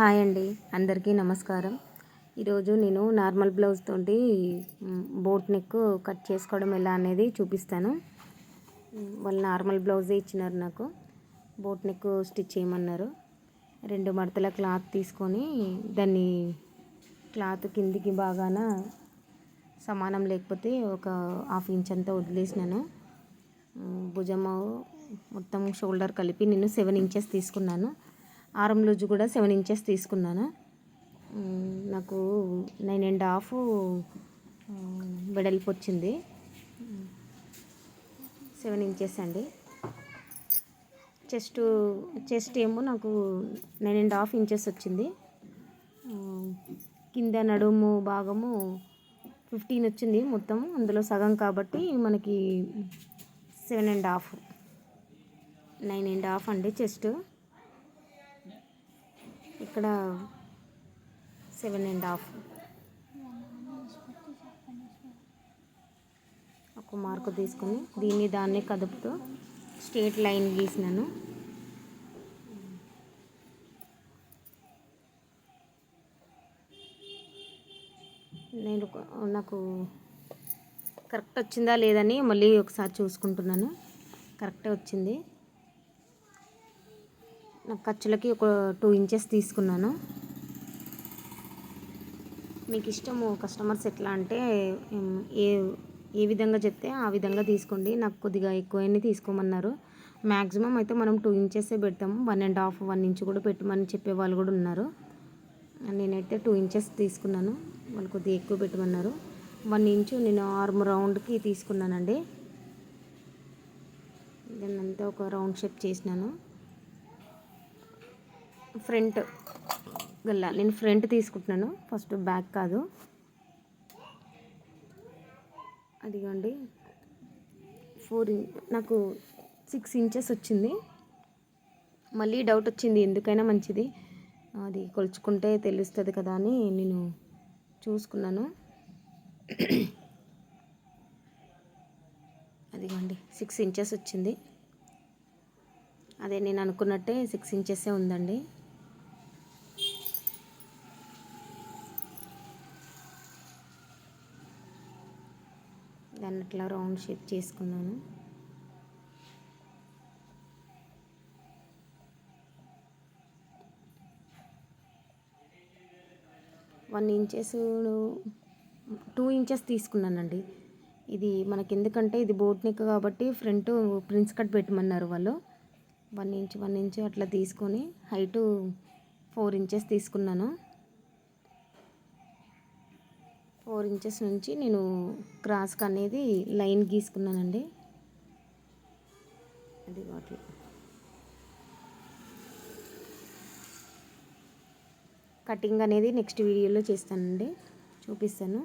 Hi అండి. అందరికీ నమస్కారం. ఈరోజు నేను నార్మల్ బ్లౌజ్ తోటి బోట్ నెక్ కట్ చేసుకోవడం ఎలా అనేది చూపిస్తాను. వాళ్ళు నార్మల్ బ్లౌజే ఇచ్చినారు నాకు. బోట్ నెక్ స్టిచ్ చేయమన్నారు. రెండు మడతల క్లాత్ తీసుకొని దాన్ని క్లాత్ కిందికి బాగాన సమానం లేకపోతే ఒక హాఫ్ ఇంచ్ అంతా వదిలేసినాను. భుజము మొత్తం షోల్డర్ కలిపి నేను సెవెన్ ఇంచెస్ తీసుకున్నాను. ఆరం లూజ్ కూడా సెవెన్ ఇంచెస్ తీసుకున్నాను. నాకు నైన్ అండ్ హాఫ్ వెడల్పు వచ్చింది. సెవెన్ ఇంచెస్ అండి. చెస్ట్ చెస్ట్ ఏమో నాకు నైన్ అండ్ హాఫ్ ఇంచెస్ వచ్చింది. కింద నడుము భాగము ఫిఫ్టీన్ వచ్చింది మొత్తం అందులో సగం కాబట్టి మనకి seven and half. Nine and half అండి చెస్ట్. ఇక్కడ సెవెన్ అండ్ హాఫ్. ఒక మార్కు తీసుకొని దీన్ని దాన్ని కదుపుతూ స్ట్రేట్ లైన్ గీసినాను. నేను ఒక- నాకు కరెక్ట్ వచ్చిందా లేదని మళ్ళీ ఒకసారి చూసుకుంటున్నాను. కరెక్టే వచ్చింది. నాకు ఖర్చులకి ఒక టూ ఇంచెస్ తీసుకున్నాను. మీకు ఇష్టము కస్టమర్స్ ఎట్లా అంటే ఏ ఏ విధంగా చెప్తే ఆ విధంగా తీసుకోండి. నాకు కొద్దిగా ఎక్కువన్నీ తీసుకోమన్నారు. మ్యాక్సిమం అయితే మనం టూ ఇంచెసే పెడతాము. One and half one inch కూడా పెట్టమని చెప్పే వాళ్ళు కూడా ఉన్నారు. నేనైతే టూ ఇంచెస్ తీసుకున్నాను. వాళ్ళు కొద్దిగా ఎక్కువ పెట్టమన్నారు. వన్ ఇంచు నేను ఆర్మ్ రౌండ్కి తీసుకున్నానండి. దాన్ని అంతా ఒక రౌండ్ షేప్ చేసినాను. ఫ్రంట్ గల్లా. నేను ఫ్రంట్ తీసుకుంటున్నాను. ఫస్ట్ బ్యాక్ కాదు. అదిగోండి. ఫోర్ నాకు సిక్స్ ఇంచెస్ వచ్చింది. మళ్ళీ డౌట్ వచ్చింది ఎందుకైనా మంచిది. అది కొలుచుకుంటే తెలుస్తుంది కదా అని నేను చూసుకున్నాను. అదిగోండి సిక్స్ ఇంచెస్ వచ్చింది. అదే నేను అనుకున్నట్టే సిక్స్ ఇంచెసే ఉందండి. దాన్ని అట్లా రౌండ్ షేప్ చేసుకున్నాను. వన్ ఇంచెస్ టూ ఇంచెస్ తీసుకున్నానండి. ఇది మనకి ఎందుకంటే ఇది బోట్ నెక్ కాబట్టి ఫ్రంట్ ప్రిన్స్ కట్ పెట్టమన్నారు వాళ్ళు. వన్ ఇంచ్ వన్ ఇంచ్ అట్లా తీసుకొని హైటు ఫోర్ ఇంచెస్ తీసుకున్నాను. ఫోర్ ఇంచెస్ నుంచి నేను క్రాస్కి అనేది లైన్ గీసుకున్నానండి. అది వాటి కటింగ్ అనేది నెక్స్ట్ వీడియోలో చేస్తానండి. చూపిస్తాను.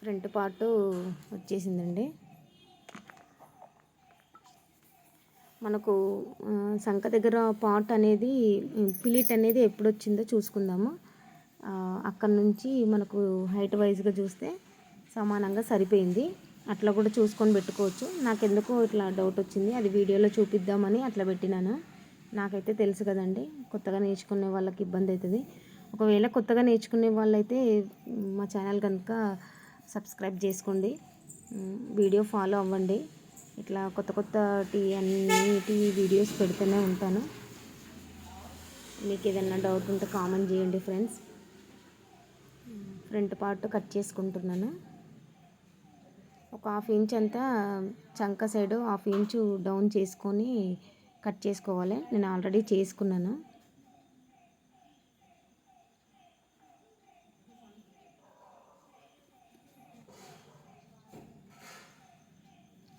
ఫ్రంట్ పార్ట్ వచ్చేసిందండి. మనకు సంఖ దగ్గర పార్ట్ అనేది పిలిట్ అనేది ఎప్పుడు వచ్చిందో చూసుకుందాము. అక్కడ నుంచి మనకు హైట్ వైజ్గా చూస్తే సమానంగా సరిపోయింది. అట్లా కూడా చూసుకొని పెట్టుకోవచ్చు. నాకెందుకో ఇట్లా డౌట్ వచ్చింది. అది వీడియోలో చూపిద్దామని అట్లా పెట్టినాను. నాకైతే తెలుసు కదండి కొత్తగా నేర్చుకునే వాళ్ళకి ఇబ్బంది అవుతుంది ఒకవేళ కొత్తగా నేర్చుకునే వాళ్ళైతే మా ఛానల్ కనుక సబ్స్క్రైబ్ చేసుకోండి. వీడియో ఫాలో అవ్వండి. ఇట్లా కొత్త కొత్త టీ అన్నిటి వీడియోస్ పెడుతూనే ఉంటాను. మీకు ఏదైనా డౌట్ ఉంటే కామెంట్ చేయండి ఫ్రెండ్స్. ఫ్రంట్ పార్ట్ కట్ చేసుకుంటున్నాను. ఒక హాఫ్ ఇంచ్ అంతా చంక సైడ్ హాఫ్ ఇంచు డౌన్ చేసుకొని కట్ చేసుకోవాలి. నేను ఆల్రెడీ చేసుకున్నాను.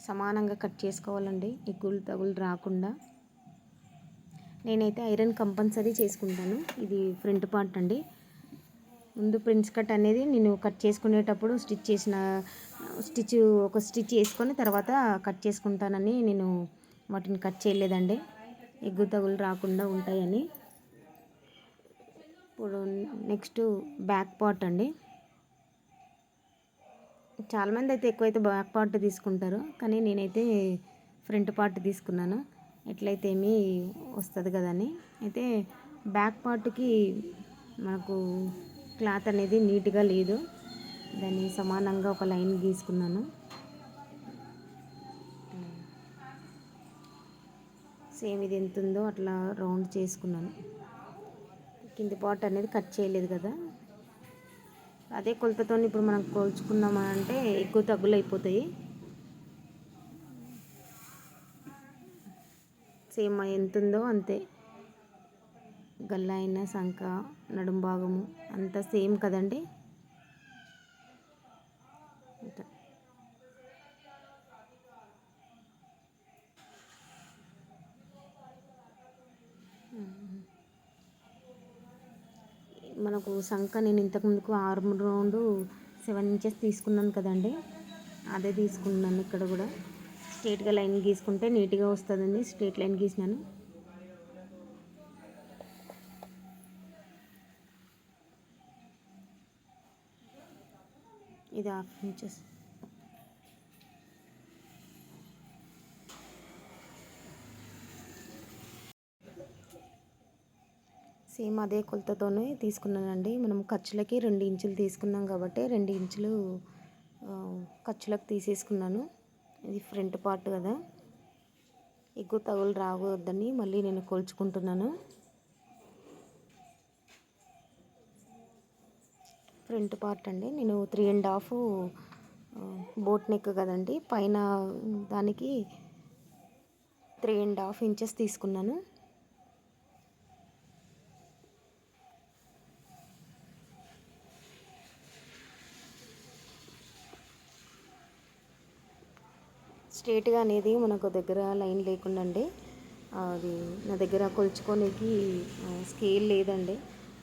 సమానంగా కట్ చేసుకోవాలండి. ఎగ్గులు తగులు రాకుండా. నేనైతే ఐరన్ కంపల్సరీ చేసుకుంటాను. ఇది ఫ్రంట్ పార్ట్ అండి. ముందు ప్రిన్స్ కట్ అనేది నేను కట్ చేసుకునేటప్పుడు స్టిచ్ చేసిన స్టిచ్ ఒక స్టిచ్ వేసుకొని తర్వాత కట్ చేసుకుంటానని నేను వాటిని కట్ చేయలేదండి. ఎగ్గు తగులు రాకుండా ఉంటాయని. ఇప్పుడు నెక్స్ట్ బ్యాక్ పార్ట్ అండి. చాలామంది అయితే ఎక్కువైతే బ్యాక్ పార్ట్ తీసుకుంటారు కానీ నేనైతే ఫ్రంట్ పార్ట్ తీసుకున్నాను. ఎట్లయితే ఏమి వస్తుంది కదని అయితే బ్యాక్ పార్ట్కి మనకు క్లాత్ అనేది నీట్గా లేదు. దాన్ని సమానంగా ఒక లైన్ గీసుకున్నాను. సేమ్ ఇది ఎంత ఉందో అట్లా రౌండ్ చేసుకున్నాను. కింది పార్ట్ అనేది కట్ చేయలేదు కదా. అదే కొలతతో ఇప్పుడు మనం కోల్చుకున్నామంటే ఎక్కువ తగ్గులు అయిపోతాయి సేమ్ ఎంత ఉందో అంతే. గల్లా అయిన శంఖ నడుం భాగము అంతా సేమ్ కదండి? మనకు శంఖ నేను ఇంతకుముందుకు ఆరు రౌండ్ సెవెన్ ఇంచెస్ తీసుకున్నాను కదండి. అదే తీసుకున్నాను ఇక్కడ కూడా. స్ట్రేట్గా లైన్ గీసుకుంటే నీట్గా వస్తుందండి. స్ట్రేట్ లైన్ గీసినాను. ఇది ఆఫ్ ఇంచెస్ సేమ్ అదే కొలతతోనే తీసుకున్నానండి. మనం ఖర్చులకి రెండు ఇంచులు తీసుకున్నాం కాబట్టి రెండు ఇంచులు ఖర్చులకు తీసేసుకున్నాను. ఇది ఫ్రంట్ పార్ట్ కదా. ఎక్కువ తగులు రావద్దని మళ్ళీ నేను కొలుచుకుంటున్నాను. ఫ్రంట్ పార్ట్ అండి. నేను three and half boat neck కదండి. పైన దానికి త్రీ అండ్ హాఫ్ ఇంచెస్ తీసుకున్నాను. స్ట్రేట్గా అనేది మనకు దగ్గర లైన్ లేకుండా అండి అది నా దగ్గర కొలుచుకోనికి స్కేల్ లేదండి.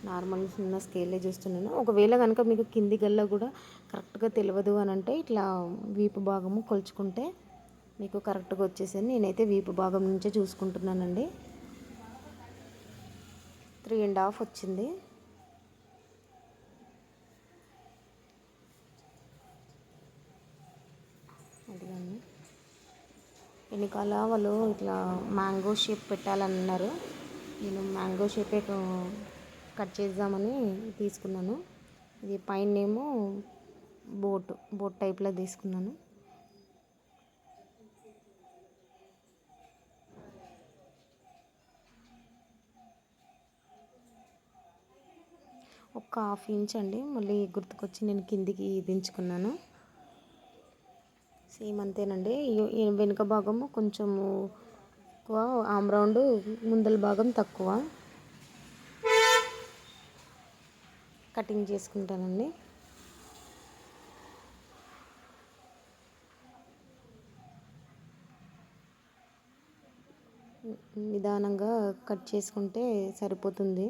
నార్మల్ ఉన్న స్కేల్లే చూస్తున్నాను. ఒకవేళ కనుక మీకు కింది గల్ల కూడా కరెక్ట్గా తెలియదు అని అంటే ఇట్లా వీపు భాగము కొలుచుకుంటే మీకు కరెక్ట్గా వచ్చేసింది. నేనైతే వీపు భాగం నుంచే చూసుకుంటున్నానండి. త్రీ అండ్ హాఫ్ వచ్చింది. అదిగండి. వెనకాల వాళ్ళు ఇట్లా మ్యాంగో షేప్ పెట్టాలన్నారు. నేను మ్యాంగో షేపే కట్ చేద్దామని తీసుకున్నాను. ఇది పైన ఏమో బోట్ బోట్ టైప్లో తీసుకున్నాను. ఒక హాఫ్ ఇంచ్ అండి. మళ్ళీ గుర్తుకొచ్చి నేను కిందికి దించుకున్నాను. సేమ్ అంతేనండి. వెనుక భాగము కొంచెము ఎక్కువ ఆమ్ రౌండ్ ముందల భాగం తక్కువ. కటింగ్ చేసుకుంటానండి. నిదానంగా కట్ చేసుకుంటే సరిపోతుంది.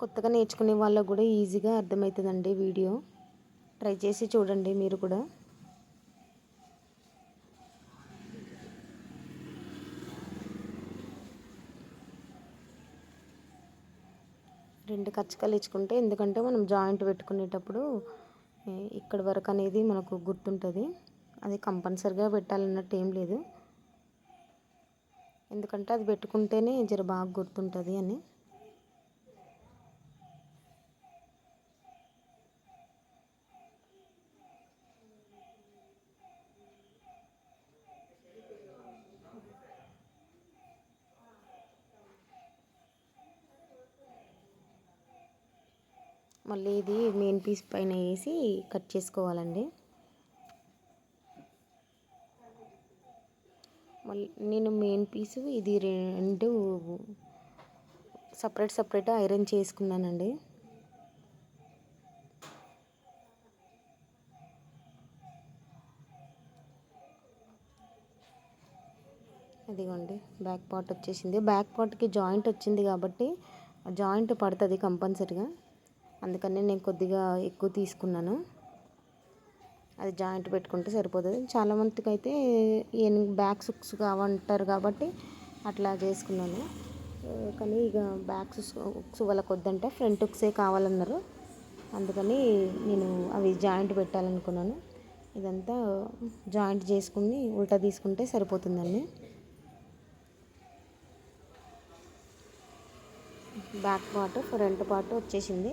కొత్తగా నేర్చుకునే వాళ్ళకు కూడా ఈజీగా అర్థమవుతుందండి వీడియో. ట్రై చేసి చూడండి మీరు కూడా. రెండు కచ్చకలు ఇచ్చుకుంటే ఎందుకంటే మనం జాయింట్ పెట్టుకునేటప్పుడు ఇక్కడ వరకు అనేది మనకు గుర్తుంటుంది. అది కంపల్సరిగా పెట్టాలన్నట్టు ఏం లేదు. ఎందుకంటే అది పెట్టుకుంటేనే జర బాగా గుర్తుంటుంది అని. మళ్ళీ ఇది మెయిన్ పీస్ పైన వేసి కట్ చేసుకోవాలండి. మళ్ళీ నేను మెయిన్ పీసు ఇది రెండు సపరేట్ సపరేట్ ఐరన్ చేసుకున్నానండి. అదిగోండి బ్యాక్ పార్ట్ వచ్చేసింది. బ్యాక్ పార్ట్కి జాయింట్ వచ్చింది కాబట్టి జాయింట్ పడుతుంది కంపల్సరిగా అందుకని నేను కొద్దిగా ఎక్కువ తీసుకున్నాను. అది జాయింట్ పెట్టుకుంటే సరిపోతుంది. చాలామందికి అయితే బ్యాక్ సుక్స్ కావంటారు కాబట్టి అట్లా చేసుకున్నాను. కానీ ఇక బ్యాక్ సుక్స్ వాళ్ళకి వద్దంటే ఫ్రంట్ ఉక్సే కావాలన్నారు. అందుకని నేను అవి జాయింట్ పెట్టాలనుకున్నాను. ఇదంతా జాయింట్ చేసుకుని ఉల్టా తీసుకుంటే సరిపోతుందండి. బ్యాక్ పార్ట్ ఫ్రంట్ పార్ట్ వచ్చేసింది.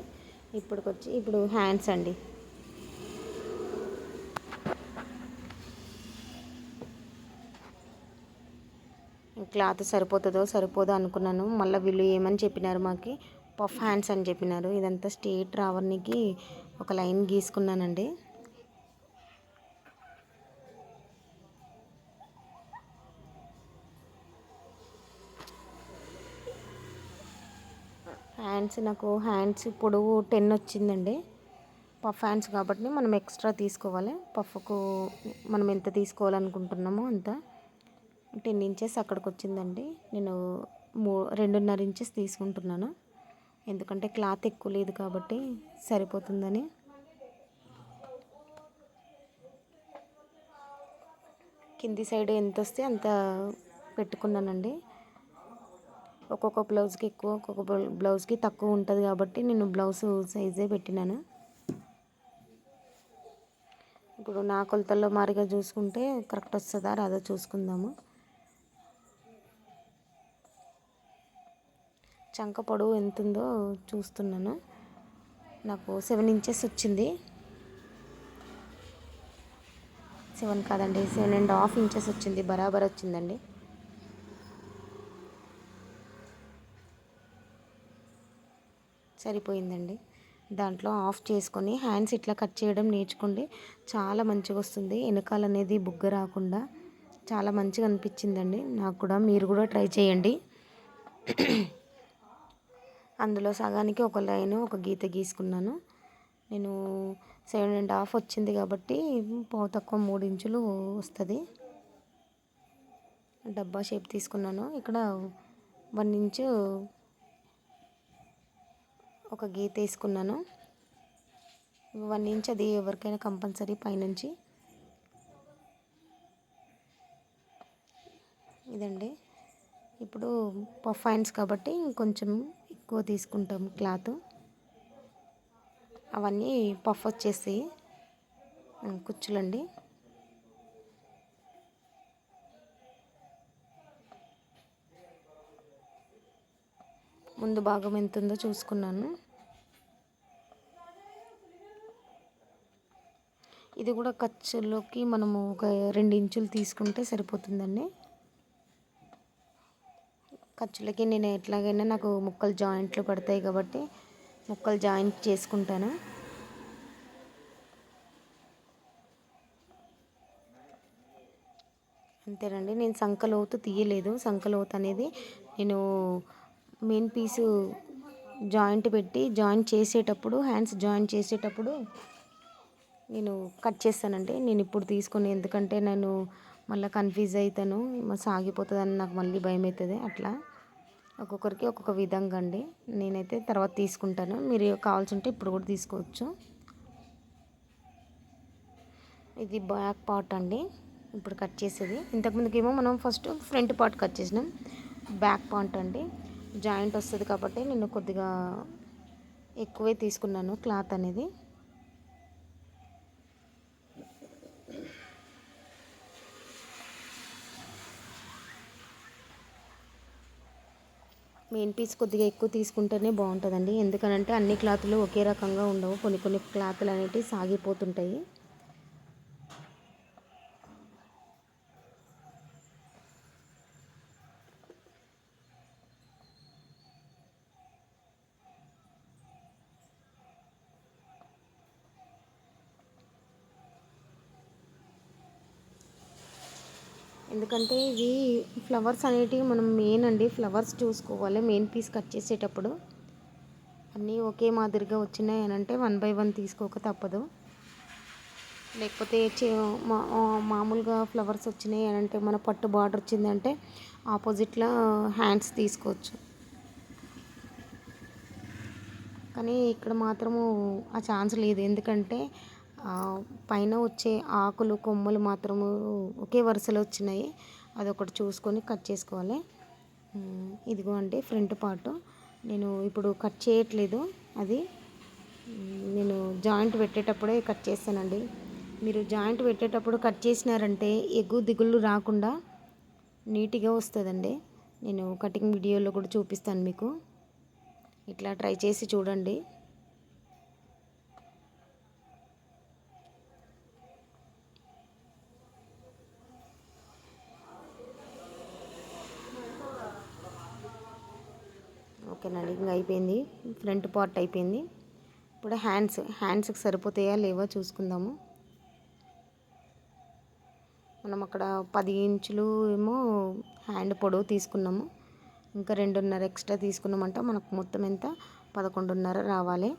ఇప్పటికొచ్చి ఇప్పుడు హ్యాండ్స్ అండి. క్లాత్ సరిపోతుందో సరిపోదో అనుకున్నాను. మళ్ళీ వీళ్ళు ఏమని చెప్పినారు మాకు? పఫ్ హ్యాండ్స్ అని చెప్పినారు. ఇదంతా స్ట్రేట్ రావడానికి ఒక లైన్ గీసుకున్నానండి. హ్యాండ్స్ నాకు హ్యాండ్స్ పొడవు టెన్ వచ్చిందండి. పఫ్ హ్యాండ్స్ కాబట్టి మనం ఎక్స్ట్రా తీసుకోవాలి. పఫ్కు మనం ఎంత తీసుకోవాలనుకుంటున్నామో అంత. టెన్ ఇంచెస్ అక్కడికి వచ్చిందండి. నేను మూ రెండున్నర ఇంచెస్ తీసుకుంటున్నాను. ఎందుకంటే క్లాత్ ఎక్కువ లేదు కాబట్టి సరిపోతుందని. కింది సైడ్ ఎంత వస్తే అంత పెట్టుకున్నానండి. ఒక్కొక్క బ్లౌజ్కి ఎక్కువ ఒక్కొక్క బ్లౌజ్కి తక్కువ ఉంటుంది కాబట్టి నేను బ్లౌజ్ సైజే పెట్టినాను. ఇప్పుడు నా కొలతల్లో మారిగా చూసుకుంటే కరెక్ట్ వస్తుందా రాదా చూసుకుందాము. చంక పొడవు ఎంత ఉందో చూస్తున్నాను. నాకు సెవెన్ ఇంచెస్ వచ్చింది. సెవెన్ కాదండి సెవెన్ అండ్ హాఫ్ ఇంచెస్ వచ్చింది బరాబర్ వచ్చిందండి. సరిపోయిందండి. దాంట్లో ఆఫ్ చేసుకొని హ్యాండ్స్ ఇట్లా కట్ చేయడం నేర్చుకోండి చాలా మంచిగా వస్తుంది వెనకాల అనేది బుగ్గ రాకుండా చాలా మంచిగా అనిపించిందండి. నాకు కూడా మీరు కూడా ట్రై చేయండి. అందులో సగానికి ఒక లైన్ ఒక గీత గీసుకున్నాను. నేను సెవెన్ అండ్ హాఫ్ వచ్చింది కాబట్టి పావు తక్కువ మూడు ఇంచులు వస్తుంది. డబ్బా షేప్ తీసుకున్నాను. ఇక్కడ వన్ ఇంచు ఒక గీత వేసుకున్నాను. వన్ ఇంచ్ అది ఎవరికైనా కంపల్సరీ పైనుంచి. ఇదండి. ఇప్పుడు పఫ్ హ్యాండ్స్ కాబట్టి ఇంకొంచెం ఎక్కువ తీసుకుంటాం క్లాత్. అవన్నీ పఫ్ వచ్చేసి కుచ్చులండి. ముందు భాగం ఎంత ఉందో చూసుకున్నాను. ఇది కూడా ఖర్చులోకి మనము ఒక రెండు ఇంచులు తీసుకుంటే సరిపోతుందండి. ఖర్చులకి నేను ఎట్లాగైనా నాకు ముక్కలు జాయింట్లు పడతాయి కాబట్టి ముక్కలు జాయింట్ చేసుకుంటాను. అంతేనండి నేను సంకలోతు తీయలేదు. సంకలోతు అనేది నేను మెయిన్ పీసు జాయింట్ పెట్టి జాయింట్ చేసేటప్పుడు హ్యాండ్స్ జాయింట్ చేసేటప్పుడు నేను కట్ చేస్తానండి. నేను ఇప్పుడు తీసుకుని ఎందుకంటే నేను మళ్ళీ కన్ఫ్యూజ్ అవుతాను సాగిపోతుందని నాకు మళ్ళీ భయం అవుతుంది అట్లా. ఒక్కొక్కరికి ఒక్కొక్క విధంగా అండి. నేనైతే తర్వాత తీసుకుంటాను. మీరు కావాల్సి ఉంటే ఇప్పుడు కూడా తీసుకోవచ్చు. ఇది బ్యాక్ పార్ట్ అండి. ఇప్పుడు కట్ చేసేది. ఇంతకుముందుకేమో మనం ఫస్ట్ ఫ్రంట్ పార్ట్ కట్ చేసినాం. బ్యాక్ పార్ట్ అండి. జాయింట్ వస్తుంది కాబట్టి నేను కొద్దిగా ఎక్కువే తీసుకున్నాను క్లాత్ అనేది. మెయిన్ పీస్ కొద్దిగా ఎక్కువ తీసుకుంటేనే బాగుంటుందండి. ఎందుకనంటే అన్ని క్లాతులు ఒకే రకంగా ఉండవు. కొన్ని కొన్ని క్లాతులు అనేటివి సాగిపోతుంటాయి. ఎందుకంటే ఇవి ఫ్లవర్స్ అనేటివి మనం మెయిన్ అండి. ఫ్లవర్స్ చూసుకోవాలి. మెయిన్ పీస్ కట్ చేసేటప్పుడు. అన్నీ ఒకే మాదిరిగా వచ్చినాయి అని అంటే వన్ బై వన్ తీసుకోక తప్పదు. లేకపోతే మామూలుగా ఫ్లవర్స్ వచ్చినాయి అని అంటే మన పట్టు బార్డర్ వచ్చిందంటే ఆపోజిట్లో హ్యాండ్స్ తీసుకోవచ్చు. కానీ ఇక్కడ మాత్రము ఆ ఛాన్స్ లేదు. ఎందుకంటే పైన వచ్చే ఆకులు కొమ్మలు మాత్రము ఒకే వరుసలో వచ్చినాయి. అదొకటి చూసుకొని కట్ చేసుకోవాలి. ఇదిగో అండి ఫ్రంట్ పార్ట్. నేను ఇప్పుడు కట్ చేయట్లేదు అది. నేను జాయింట్ పెట్టేటప్పుడే కట్ చేస్తానండి. మీరు జాయింట్ పెట్టేటప్పుడు కట్ చేసినారంటే ఎగ్గు దిగుళ్ళు రాకుండా నీట్గా వస్తుందండి. నేను కటింగ్ వీడియోలో కూడా చూపిస్తాను మీకు. ఇట్లా ట్రై చేసి చూడండి. ఓకేనండి ఇంకా అయిపోయింది ఫ్రంట్ పార్ట్ అయిపోయింది. ఇప్పుడు హ్యాండ్స్ హ్యాండ్స్కి సరిపోతాయా లేవో చూసుకుందాము. మనం అక్కడ పది ఇంచులు ఏమో హ్యాండ్ పొడవు తీసుకున్నాము. ఇంకా రెండున్నర ఎక్స్ట్రా తీసుకున్నామంటే మనకు మొత్తం ఎంత? పదకొండున్నర రావాలి.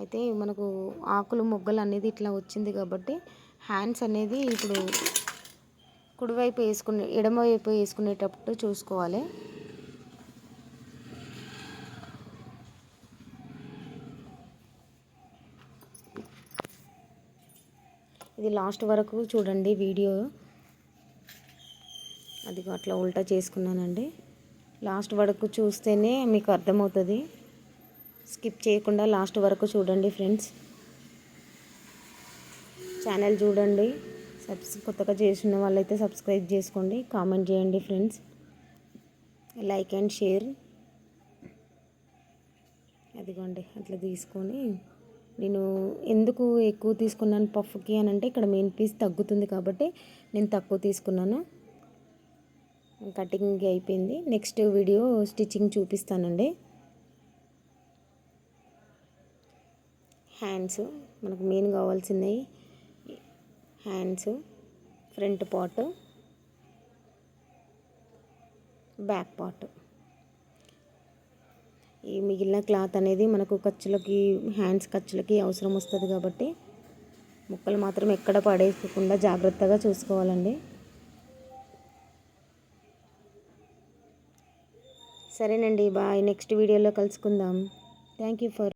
అయితే మనకు ఆకులు మొగ్గలు అనేది ఇట్లా వచ్చింది కాబట్టి హ్యాండ్స్ అనేది ఇప్పుడు కుడివైపు వేసుకునే ఎడమవైపు వేసుకునేటప్పుడు చూసుకోవాలి. ఇది లాస్ట్ వరకు చూడండి వీడియో. అది అట్లా ఉల్టా చేసుకున్నానండి. లాస్ట్ వరకు చూస్తేనే మీకు అర్థమవుతుంది. స్కిప్ చేయకుండా లాస్ట్ వరకు చూడండి ఫ్రెండ్స్. ఛానల్ చూడండి. సబ్స్ కొత్తగా చేసిన వాళ్ళైతే సబ్స్క్రైబ్ చేసుకోండి. కామెంట్ చేయండి ఫ్రెండ్స్. Like and share. అదిగోండి అట్లా తీసుకొని నేను ఎందుకు ఎక్కువ తీసుకున్నాను పఫ్కి అని అంటే ఇక్కడ మెయిన్ పీస్ తగ్గుతుంది కాబట్టి నేను తక్కువ తీసుకున్నాను. కటింగ్ అయిపోయింది. నెక్స్ట్ వీడియో స్టిచ్చింగ్ చూపిస్తానండి. హ్యాండ్స్ మనకు మెయిన్ కావాల్సినవి. Hands front part back part. ఈ మిగిలిన క్లాత్ అనేది మనకు ఖర్చులకి హ్యాండ్స్ ఖర్చులకి అవసరం వస్తుంది కాబట్టి ముక్కలు మాత్రం ఎక్కడ పడేసుకోకుండా జాగ్రత్తగా చూసుకోవాలండి. సరేనండి బాయ్. నెక్స్ట్ వీడియోలో కలుసుకుందాం. Thank you for